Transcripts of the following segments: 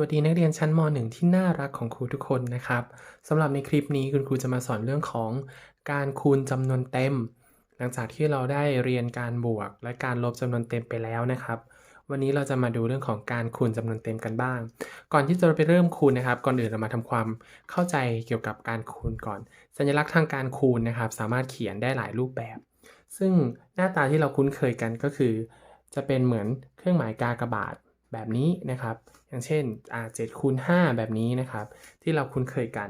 วัสดีนักเรียนชั้นม .1 ที่น่ารักของครูทุกคนนะครับสำหรับในคลิปนี้คุณครูจะมาสอนเรื่องของการคูณจำนวนเต็ม หลังจากที่เราได้เรียนการบวก และการลบจำนวนเต็มไปแล้วนะครับ วันนี้เราจะมาดูเรื่องของการคูณจำนวนเต็มกันบ้าง ก่อนที่จะไปเริ่มคูณนะครับ ก่อนอื่นเรามาทำความเข้าใจเกี่ยวกับการคูณก่อน สัญลักษณ์ทางการคูณนะครับ สามารถเขียนได้หลายรูปแบบ ซึ่งหน้าตาที่เราคุ้นเคยกันก็คือ จะเป็นเหมือนเครื่องหมายกากบาท แบบนี้นะครับ อย่างเช่นอ่า7คูณ5แบบนี้นะครับ ที่เราคุ้นเคยกัน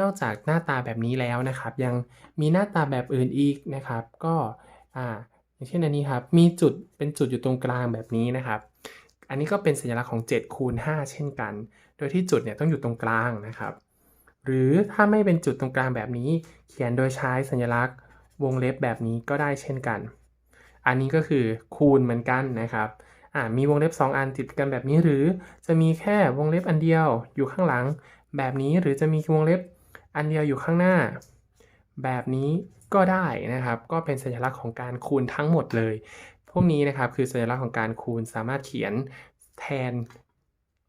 นอกจากหน้าตาแบบนี้แล้วนะครับ ยังมีหน้าตาแบบอื่นอีกนะครับ ก็อ่าอย่างเช่นอันนี้ครับ มีจุดเป็นจุดอยู่ตรงกลางแบบนี้นะครับ อันนี้ก็เป็นสัญลักษณ์ของ7คูณ5เช่นกัน โดยที่จุดเนี่ยต้องอยู่ตรงกลางนะครับ หรือถ้าไม่เป็นจุดตรงกลางแบบนี้ เขียนโดยใช้สัญลักษณ์วงเล็บแบบนี้ก็ได้เช่นกัน อันนี้ก็คือคูณเหมือนกันนะครับ อ่ามีวงเล็บ 2 อันติดกันแบบนี้หรือจะมีแค่วงเล็บอันเดียวอยู่ข้างหลัง แบบนี้หรือจะมีวงเล็บอันเดียวอยู่ข้างหน้า แบบนี้ก็ได้นะครับ ก็เป็นสัญลักษณ์ของการคูณทั้งหมดเลย พวกนี้นะครับคือสัญลักษณ์ของการคูณสามารถเขียนแทน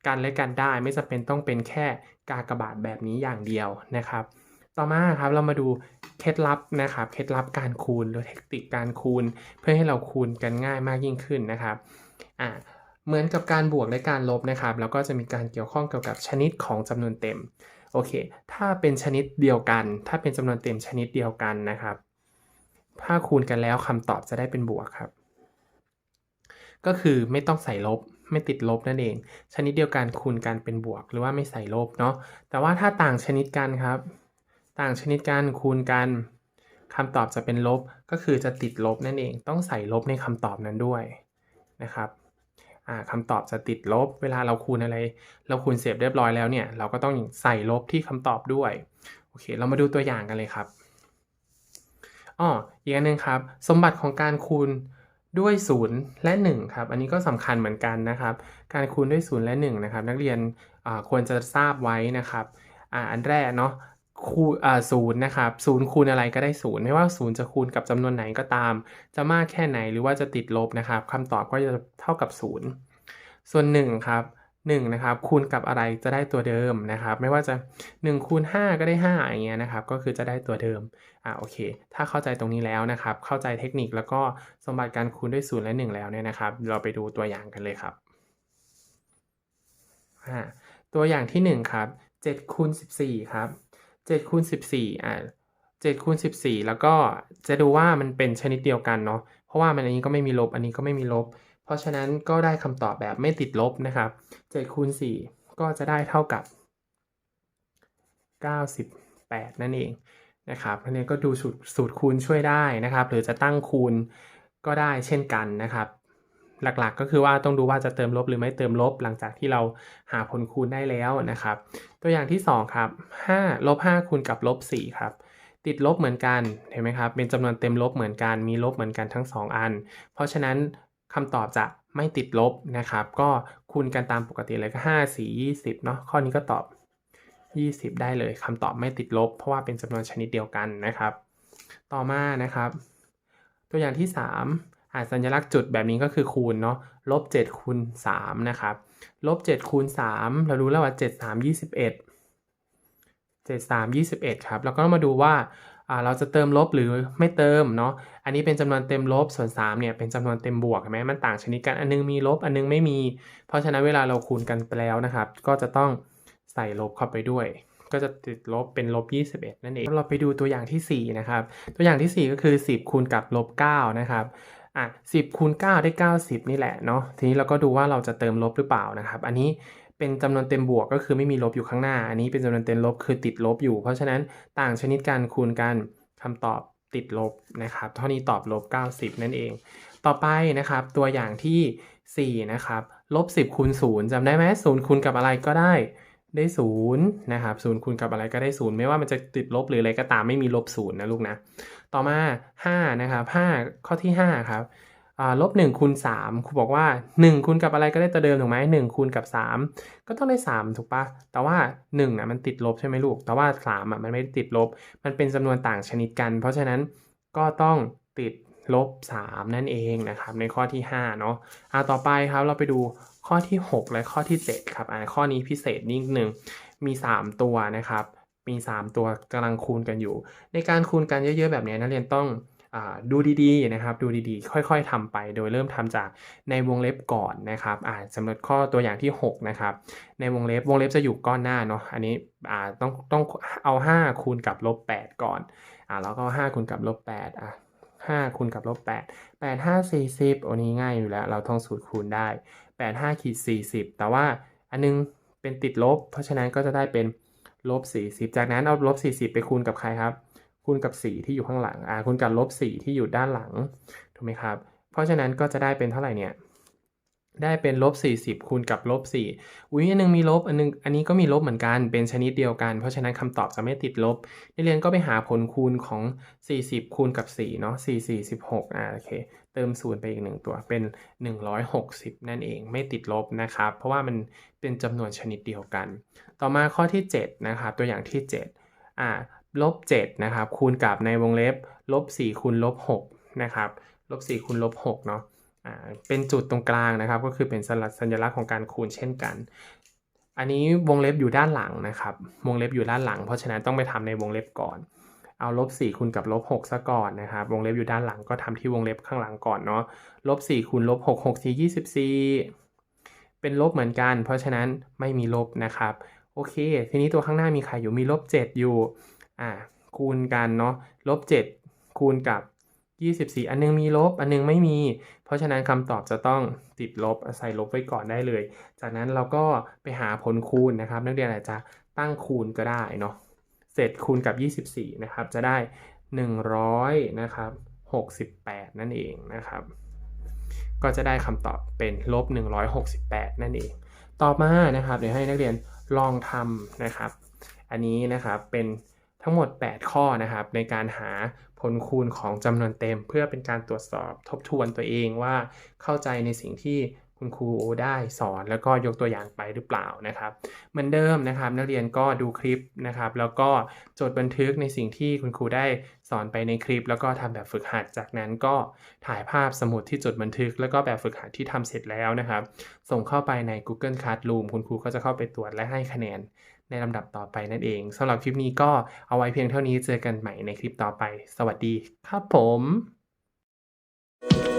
กันและกันได้ไม่จำเป็นต้องเป็นแค่กากบาทแบบนี้อย่างเดียวนะครับ ต่อมาครับเรามาดูเคล็ดลับนะครับเคล็ดลับการคูณหรือเทคนิคการคูณ เพื่อให้เราคูณกันง่ายมากยิ่งขึ้นนะครับ อ่าเหมือนกับการบวกและการลบนะครับ แล้วก็จะมีการเกี่ยวข้องเกี่ยวกับชนิดของจำนวนเต็ม โอเค ถ้าเป็นชนิดเดียวกัน ถ้าเป็นจำนวนเต็มชนิดเดียวกันนะครับ ถ้าคูณกันแล้วคำตอบจะได้เป็นบวกครับ ก็คือไม่ต้องใส่ลบ ไม่ติดลบนั่นเอง ชนิดเดียวกันคูณกันเป็นบวก หรือว่าไม่ใส่ลบเนาะ แต่ว่าถ้าต่างชนิดกันครับ ต่างชนิดกันคูณกันคำตอบจะเป็นลบ ก็คือจะติดลบนั่นเอง ต้องใส่ลบในคำตอบนั้นด้วย นะครับคำตอบจะติดลบ เวลาเราคูณอะไร เราคูณเสร็จเรียบร้อยแล้วเนี่ยเราก็ต้องใส่ลบที่คำตอบด้วยโอเค เรามาดูตัวอย่างกันเลยครับอ้ออีกอันหนึ่งครับ สมบัติของการคูณด้วย 0 และ1ครับอันนี้ก็สำคัญเหมือนกันนะครับ การคูณด้วย 0 และ1นะครับนักเรียนควรจะทราบไว้นะครับออันแรกเนาะ คูณศูนย์นะครับศูนย์คูณอะไรก็ได้ศูนย์ไม่ว่าศูนย์จะคูณกับจำนวนไหนก็ตาม จะมากแค่ไหนหรือว่าจะติดลบนะครับคำตอบก็จะเท่ากับศูนย์ส่วน1ครับ1นะครับคูณกับอะไรจะได้ตัวเดิมนะครับ ไม่ว่าจะ1คูณ5ก็ได้5อย่างเงี้ยนะครับ ก็คือจะได้ตัวเดิมอ่าโอเค ถ้าเข้าใจตรงนี้แล้วนะครับ เข้าใจเทคนิคแล้วก็สมบัติการคูณด้วย0และ 1 แล้วเนี่ยนะครับ เราไปดูตัวอย่างกันเลยครับอ่าตัวอย่างที่1ครับ7คูณ14ครับ 7คูณ14อ่า7คูณ14 แล้วก็จะดูว่ามันเป็นชนิดเดียวกันเนาะเพราะว่ามันอันนี้ก็ไม่มีลบอันนี้ก็ไม่มีลบ เพราะฉะนั้นก็ได้คำตอบแบบไม่ติดลบนะครับ7คูณ4ก็จะได้เท่ากับ 98 นั่นเองนะครับอันนี้ก็ดูสูตรสูตรคูณช่วยได้นะครับ หรือจะตั้งคูณก็ได้เช่นกันนะครับ หลักๆ ก็คือว่าต้องดูว่าจะเติมลบหรือไม่เติมลบ หลังจากที่เราหาผลคูณได้แล้วนะครับ ตัวอย่างที่ 2 ครับ5ลบ5คูณกับลบ4ครับติดลบเหมือนกันเห็นไหมครับเป็นจำนวนเต็มลบเหมือนกันมีลบเหมือนกันทั้ง 2 อัน เพราะฉะนั้นคำตอบจะไม่ติดลบนะครับ ก็คูณกันตามปกติเลยก็5 4 20เนาะข้อนี้ก็ตอบ 20 ได้เลยคำตอบไม่ติดลบ เพราะว่าเป็นจำนวนชนิดเดียวกันนะครับ ต่อมานะครับ ตัวอย่างที่ 3 อ่าสัญลักษณ์จุดแบบนี้ก็คือคูณเนาะลบ7คูณ3นะครับลบ7คูณ3เรารู้แล้วว่า 7 3 21 7 3 21 ครับ แล้วก็มาดูว่าเราจะเติมลบหรือไม่เติมเนาะ อันนี้เป็นจำนวนเต็มลบส่วน3เนี่ยเป็นจำนวนเต็มบวกเห็นไหมมันต่างชนิดกัน อันนึงมีลบอันนึงไม่มี เพราะฉะนั้นเวลาเราคูณกันไปแล้วนะครับ ก็จะต้องใส่ลบเข้าไปด้วย ก็จะติดลบเป็นลบ21 นั่นเอง เราไปดูตัวอย่างที่ 4 นะครับ ตัวอย่างที่ 4 ก็คือ 10 คูณกับลบ9นะครับ อะ10คูณ9ได้ 90 นี่แหละเนาะทีนี้เราก็ดูว่าเราจะเติมลบหรือเปล่านะครับ อันนี้เป็นจำนวนเต็มบวกก็คือไม่มีลบอยู่ข้างหน้า อันนี้เป็นจำนวนเต็มลบคือติดลบอยู่ เพราะฉะนั้นต่างชนิดการคูณกันคำตอบติดลบนะครับ เท่านี้ตอบลบ 90 นั่นเอง ต่อไปนะครับตัวอย่างที่ 4 นะครับลบ 10คูณ0จำได้ไหม0คูณกับอะไรก็ได้ ได้0นย์นะครับ0คูณกับอะไรก็ได้0ไม่ว่ามันจะติดลบหรืออะไรก็ตามไม่มีลบ0นย์นะลูกนะ ต่อมา5นะครับ5ข้อที่5ครับลบ1คูณ3ครูบอกว่า 1คูณกับอะไรก็ได้ตัวเดิมถูกไหม1คูณกับ 3 ก็ต้องได้ 3 ถูกปะแต่ว่า1อะมันติดลบใช่ไหมลูก แต่ว่า3อะมันไม่ได้ติดลบ มันเป็นจำนวนต่างชนิดกัน เพราะฉะนั้นก็ต้องติด ลบ 3 นั่นเองนะครับในข้อที่5เนาะอ่าต่อไปครับเราไปดูข้อที่ 6 และข้อที่ 7 ครับอ่าข้อนี้พิเศษนิดนึงมี 3 ตัวนะครับมี 3 ตัวกำลังคูณกันอยู่ ในการคูณกันเยอะๆ แบบนี้นักเรียนต้องอาดูดีๆนะครับดูดีๆ ค่อยๆทำไป โดยเริ่มทำจากในวงเล็บก่อนนะครับอ่าสำหรับข้อตัวอย่างที่ 6 นะครับ ในวงเล็บวงเล็บจะอยู่ก้อนหน้าเนาะอันนี้อ่าต้องต้องเอา 5 คูณกับลบ8ก่อนอ่าแล้วก็5คูณกับลบ8อะ 5คูณกับลบ8 8 5 40โอ้นี้ง่ายอยู่แล้ว เราท่องสูตรคูณได้ 8 5ขีด40 แต่ว่าอันนึงเป็นติดลบ เพราะฉะนั้นก็จะได้เป็นลบ40 จากนั้นเอาลบ40 ไปคูณกับใครครับ คูณกับ 4 ที่อยู่ข้างหลังอ่าคูณกับลบ4ที่อยู่ด้านหลัง ถูกไหมครับ เพราะฉะนั้นก็จะได้เป็นเท่าไหร่เนี่ย ได้เป็นลบ40คูณกับลบ4อุ้ยอันนึงมีลบอันนึงอันนี้ก็มีลบเหมือนกันเป็นชนิดเดียวกัน เพราะฉะนั้นคำตอบจะไม่ติดลบนักเรียนก็ไปหาผลคูณของ 40คูณกับ4เนาะ4 4 16อ่าโอเคเติม0ไปอีก1ตัวเป็น 160 นั่นเองไม่ติดลบนะครับ เพราะว่ามันเป็นจำนวนชนิดเดียวกัน ต่อมาข้อที่7นะครับตัวอย่างที่7อ่าลบ7นะครับคูณกับในวงเล็บลบ4คูณลบ6นะครับลบ4คูณลบ6เนาะ เป็นจุดตรงกลางนะครับ ก็คือเป็นสัญลักษณ์ของการคูณเช่นกัน อันนี้วงเล็บอยู่ด้านหลังนะครับ วงเล็บอยู่ด้านหลัง เพราะฉะนั้นต้องไปทำในวงเล็บก่อน เอาลบ4คูณกับลบ6ซะก่อนนะครับ วงเล็บอยู่ด้านหลังก็ทำที่วงเล็บข้างหลังก่อนเนาะลบ4คูณลบ6 6 4 24 เป็นลบเหมือนกัน เพราะฉะนั้นไม่มีลบนะครับ โอเค ทีนี้ตัวข้างหน้ามีใครอยู่มีลบ7อยู่อ่าคูณกันเนาะลบ7คูณกับ 24 อันนึงมีลบ อันนึงไม่มี เพราะฉะนั้นคำตอบจะต้องติดลบใส่ลบไว้ก่อนได้เลย จากนั้นเราก็ไปหาผลคูณนะครับ นักเรียนอาจจะตั้งคูณก็ได้เนาะเสร็จคูณกับ 24 นะครับ จะได้ 100 นะครับ 68 นั่นเองนะครับ ก็จะได้คำตอบเป็นลบ 168 นั่นเอง ต่อมานะครับเดี๋ยวให้นักเรียนลองทำนะครับ อันนี้นะครับเป็นทั้งหมด 8 ข้อนะครับในการหา ลคูณของจำนวนเต็ม เพื่อเป็นการตรวจสอบทบทวนตัวเองว่าเข้าใจในสิ่งที่คุณครูได้สอนแล้วก็ยกตัวอย่างไปหรือเปล่านะครับ เหมือนเดิมนะครับ นักเรียนก็ดูคลิปนะครับ แล้วก็จดบันทึกในสิ่งที่คุณครูได้สอนไปในคลิป แล้วก็ทำแบบฝึกหัดจากนั้นก็ถ่ายภาพสมุดที่จดบันทึก แล้วก็แบบฝึกหัดที่ทำเสร็จแล้วนะครับ ส่งเข้าไปใน Google Classroom คุณครูก็จะเข้าไปตรวจและให้คะแนน ในลำดับต่อไปนั่นเองสำหรับคลิปนี้ก็เอาไว้เพียงเท่านี้เจอกันใหม่ในคลิปต่อไป สวัสดีครับผม thank you